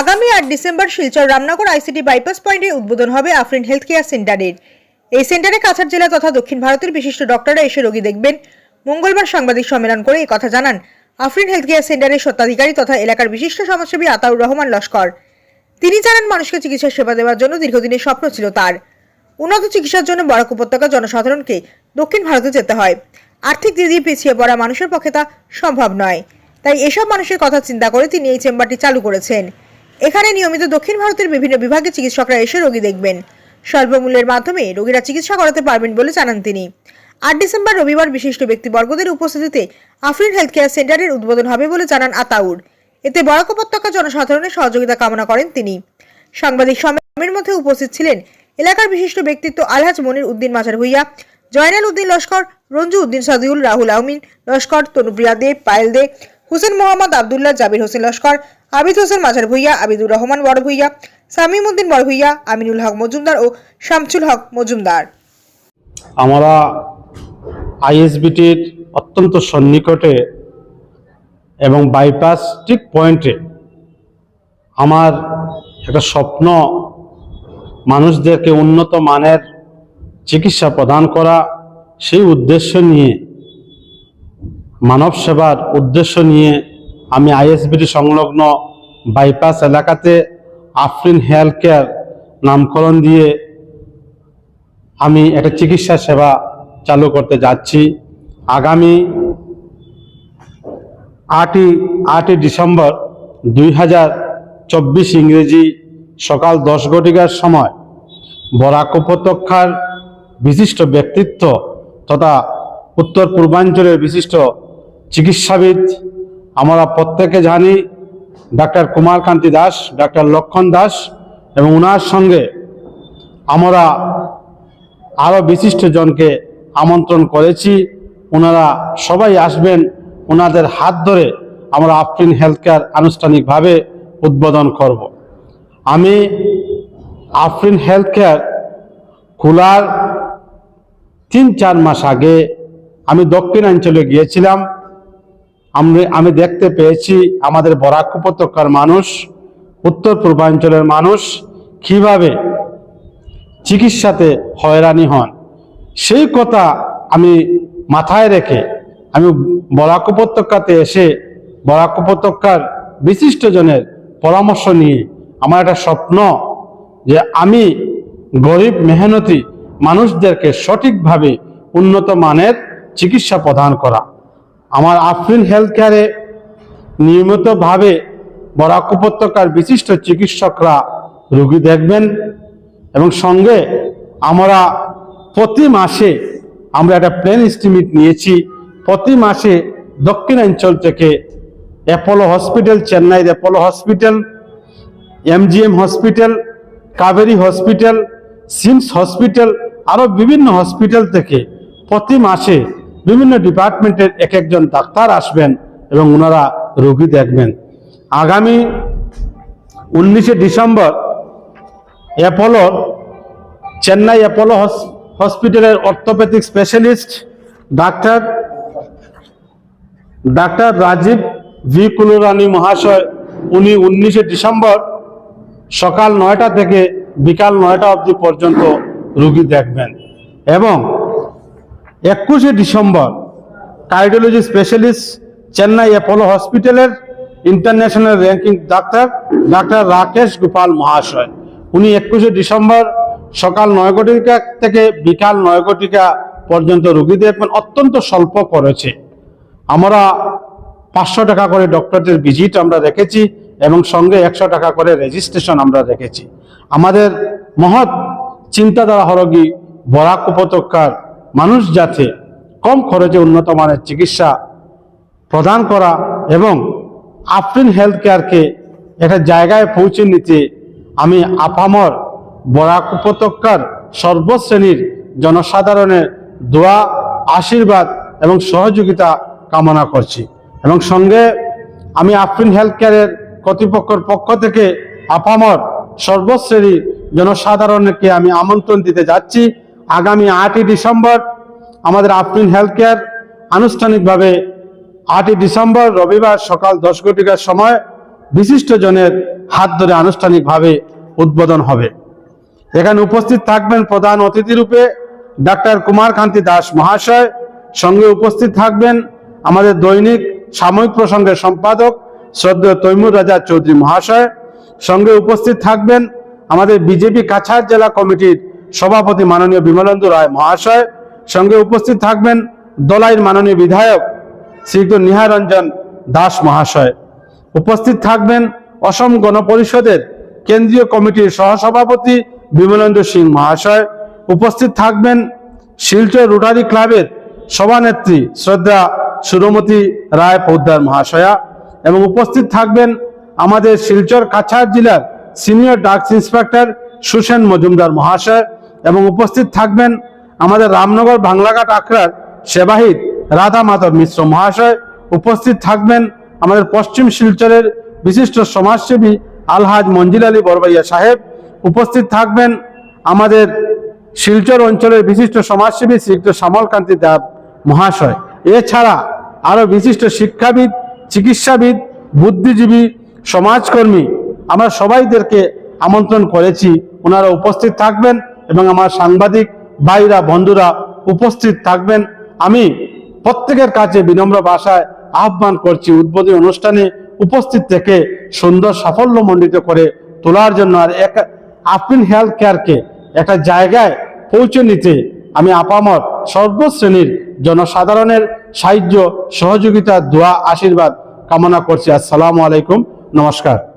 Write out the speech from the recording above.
আগামী আট December Silchar Ramnagar ICT bypass পয়েন্টে উদ্বোধন হবে আফরিন হেলথ কেয়ার সেন্টারের। এই সেন্টারে কাছাড় জেলা তথা দক্ষিণ ভারতের বিশিষ্ট ডক্টররা এসে রোগী দেখবেন। মঙ্গলবার সাংবাদিক সম্মেলন করে এই কথা জানান আফরিন হেলথ কেয়ার সেন্টারের স্বত্বাধিকারী তথা এলাকার বিশিষ্ট সমাজসেবী আতাউর রহমান লস্কর। তিনি জানান, মানুষকে চিকিৎসা সেবা দেওয়ার জন্য দীর্ঘদিনের স্বপ্ন ছিল তার। উন্নত চিকিৎসার জন্য বরাক উপত্যকা জনসাধারণকে দক্ষিণ ভারতে যেতে হয়। আর্থিক দিক দিয়ে পিছিয়ে পড়া মানুষের পক্ষে তা সম্ভব নয়। তাই এসব মানুষের কথা চিন্তা করে তিনি এই চেম্বারটি চালু করেছেন। এখানে নিয়মিত দক্ষিণ ভারতের বিভিন্ন বিভাগে চিকিৎসকরা এসে রোগী দেখবেন। স্বল্প মূল্যের মাধ্যমে রোগীরা চিকিৎসা করাতে পারবেন বলে জানান তিনি। আট ডিসেম্বর রবিবার বিশিষ্ট ব্যক্তিবর্গদের উপস্থিতিতে আফরিন হেলথ কেয়ার সেন্টারের উদ্বোধন হবে বলে জানান আতাউর। এতে বরাক উপত্যকা জনসাধারণের সহযোগিতা কামনা করেন তিনি। সাংবাদিক সম্মেলনের মধ্যে উপস্থিত ছিলেন এলাকার বিশিষ্ট ব্যক্তিত্ব আলহাজ মনির উদ্দিন মাজার ভুইয়া, জয়নাল উদ্দিন লস্কর, রঞ্জু উদ্দিন সাদিউল, রাহুল আহমিন লস্কর তনুপ্রিয়া দে, পায়েল দে হুসেন মোহাম্মদ আবদুল্লাহ জাবির হোসেন লস্কর, আবিদ হোসেন মাজার ভুইয়া, আবিদুর রহমান বড় ভুইয়া সামিম উদ্দিন বড় ভুইয়া, আমিনুল হক মজুমদার ও শামসুল হক মজুমদার। আমরা আইএসবিটির অত্যন্ত সন্নিকটে এবং বাইপাস ঠিক পয়েন্টে আমার একটা স্বপ্ন মানুষদেরকে উন্নত মানের চিকিৎসা প্রদান করা সেই উদ্দেশ্য নিয়ে মানব সেবার উদ্দেশ্য নিয়ে আমি আইএসবিটি সংলগ্ন বাইপাস এলাকাতে আফরিন হেলথ কেয়ার নামকরণ দিয়ে আমি একটা চিকিৎসা সেবা চালু করতে যাচ্ছি। আগামী আটই আটই ডিসেম্বর দুই হাজার চব্বিশ ইংরেজি সকাল দশ ঘটিকার সময় বরাক উপত্যকার বিশিষ্ট ব্যক্তিত্ব তথা উত্তর পূর্বাঞ্চলের বিশিষ্ট চিকিৎসাবিদ আমরা প্রত্যেকে জানি ডাক্তার কুমারকান্তি দাস, ডাক্তার লক্ষণ দাস এবং ওনার সঙ্গে আমরা আরও বিশিষ্টজনকে আমন্ত্রণ করেছি। ওনারা সবাই আসবেন ওনাদের হাত ধরে আমরা আফরিন হেলথ কেয়ার আনুষ্ঠানিকভাবে উদ্বোধন করব। আমি আফরিন হেলথ কেয়ার খোলার তিন চার মাস আগে আমি দক্ষিণাঞ্চলে গিয়েছিলাম। আমি আমি দেখতে পেয়েছি আমাদের বরাক উপত্যকার মানুষ, উত্তর পূর্বাঞ্চলের মানুষ কীভাবে চিকিৎসাতে হয়রানি হন। সেই কথা আমি মাথায় রেখে আমি বরাক উপত্যকাতে এসে বরাক উপত্যকার বিশিষ্টজনের পরামর্শ নিয়ে আমার একটা স্বপ্ন যে আমি গরিব মেহনতি মানুষদেরকে সঠিকভাবে উন্নত মানের চিকিৎসা প্রদান করা। আমার আফরিন হেলথ কেয়ারে নিয়মিতভাবে বরাক উপত্যকার বিশিষ্ট চিকিৎসকরা রোগী দেখবেন এবং সঙ্গে আমরা প্রতি মাসে আমরা একটা প্লেন এস্টিমেট নিয়েছি। প্রতি মাসে দক্ষিণাঞ্চল থেকে অ্যাপোলো হসপিটাল, চেন্নাইয়ের Apollo hospital, MGM hospital, Kaveri hospital, SIMS hospital, আরও বিভিন্ন হসপিটাল থেকে প্রতি মাসে বিভিন্ন ডিপার্টমেন্টের এক একজন ডাক্তার আসবেন এবং ওনারা রোগী দেখবেন। আগামী উনিশে ডিসেম্বর অ্যাপোলোর চেন্নাই অ্যাপোলো হসপিটালের orthopaedic specialist doctor doctor Rajeev V Kulrani মহাশয়, উনি উনিশে ডিসেম্বর সকাল নয়টা থেকে বিকাল নয়টা অবধি পর্যন্ত রুগী দেখবেন। এবং একুশে December cardiology specialist, Chennai Apollo হসপিটালের international ranking doctor doctor Rakesh Gopal মহাশয়। উনি একুশে ডিসেম্বর সকাল নয় ঘটিকা থেকে বিকাল নয় ঘটিকা পর্যন্ত রুগী দেখবেন, অত্যন্ত স্বল্প করেছে। আমরা পাঁচশো টাকা করে ডক্টরদের ভিজিট আমরা রেখেছি এবং সঙ্গে একশো টাকা করে রেজিস্ট্রেশন আমরা রেখেছি। আমাদের মহৎ চিন্তাধারা হরগি বরাক উপত্যকার মানুষ যাতে কম খরচে উন্নত মানের চিকিৎসা প্রদান করা এবং আফরিন হেলথ কেয়ারকে একটা জায়গায় পৌঁছে নিতে আমি আপামর বরাক উপত্যকার সর্বশ্রেণীর জনসাধারণের দোয়া, আশীর্বাদ এবং সহযোগিতা কামনা করছি। এবং সঙ্গে আমি আফরিন হেলথ কেয়ারের কর্তৃপক্ষের পক্ষ থেকে আপামর সর্বশ্রেণীর জনসাধারণকে আমি আমন্ত্রণ দিতে যাচ্ছি। আগামী আটই ডিসেম্বর আমাদের আফরিন হেলথ কেয়ার আনুষ্ঠানিকভাবে আটই ডিসেম্বর রবিবার সকাল দশ ঘটিকার সময় বিশিষ্ট জনের হাত ধরে আনুষ্ঠানিকভাবে উদ্বোধন হবে। এখানে উপস্থিত থাকবেন প্রধান অতিথি রূপে ডাক্তার কুমারকান্তি দাস মহাশয়, সঙ্গে উপস্থিত থাকবেন আমাদের দৈনিক সাময়িক প্রসঙ্গের সম্পাদক শ্রদ্ধেয় তৈমুর রাজা চৌধুরী মহাশয়, সঙ্গে উপস্থিত থাকবেন আমাদের বিজেপি কাছাড় জেলা কমিটির সভাপতি মাননীয় বিমলেন্দু রায় মহাশয়। সঙ্গে উপস্থিত থাকবেন দলাইয়ের মাননীয় বিধায়ক শ্রীযুক্ত নিহারঞ্জন দাস মহাশয়। উপস্থিত থাকবেন অসম গণপরিষদের কেন্দ্রীয় কমিটির সহসভাপতি বিমলেন্দ্র সিং মহাশয়। উপস্থিত থাকবেন শিলচর রোটারি ক্লাবের সভানেত্রী শ্রদ্ধা সুরমতি রায় পোদ্দার মহাশয়া এবং উপস্থিত থাকবেন আমাদের শিলচর কাছাড় জেলার senior drugs inspector Susen Majumdar মহাশয়। এবং উপস্থিত থাকবেন আমাদের রামনগর বাংলাঘাট আখড়ার সেবাহিত রাধা মাধব মিশ্র মহাশয়। উপস্থিত থাকবেন আমাদের পশ্চিম শিলচরের বিশিষ্ট সমাজসেবী আলহাজ মঞ্জিল আলী বরবাইয়া সাহেব। উপস্থিত থাকবেন আমাদের শিলচর অঞ্চলের বিশিষ্ট সমাজসেবী শ্রীযুক্ত শ্যামলকান্তি দেব মহাশয়। এছাড়া আরও বিশিষ্ট শিক্ষাবিদ, চিকিৎসাবিদ, বুদ্ধিজীবী, সমাজকর্মী আমরা সবাইদেরকে আমন্ত্রণ করেছি। ওনারা উপস্থিত থাকবেন। এবং আমার সাংবাদিক ভাইরা, বন্ধুরা উপস্থিত থাকবেন। আমি প্রত্যেকের কাছে বিনম্র ভাষায় আহ্বান করছি উদ্বোধনী অনুষ্ঠানে উপস্থিত থেকে সুন্দর সাফল্য মণ্ডিত করে তোলার জন্য আর এক আফরিন হেলথ কেয়ারকে একটা জায়গায় পৌঁছে নিতে আমি আপামর সর্বশ্রেণীর জনসাধারণের সাহায্য, সহযোগিতা, দোয়া, আশীর্বাদ কামনা করছি। আসসালামু আলাইকুম। নমস্কার।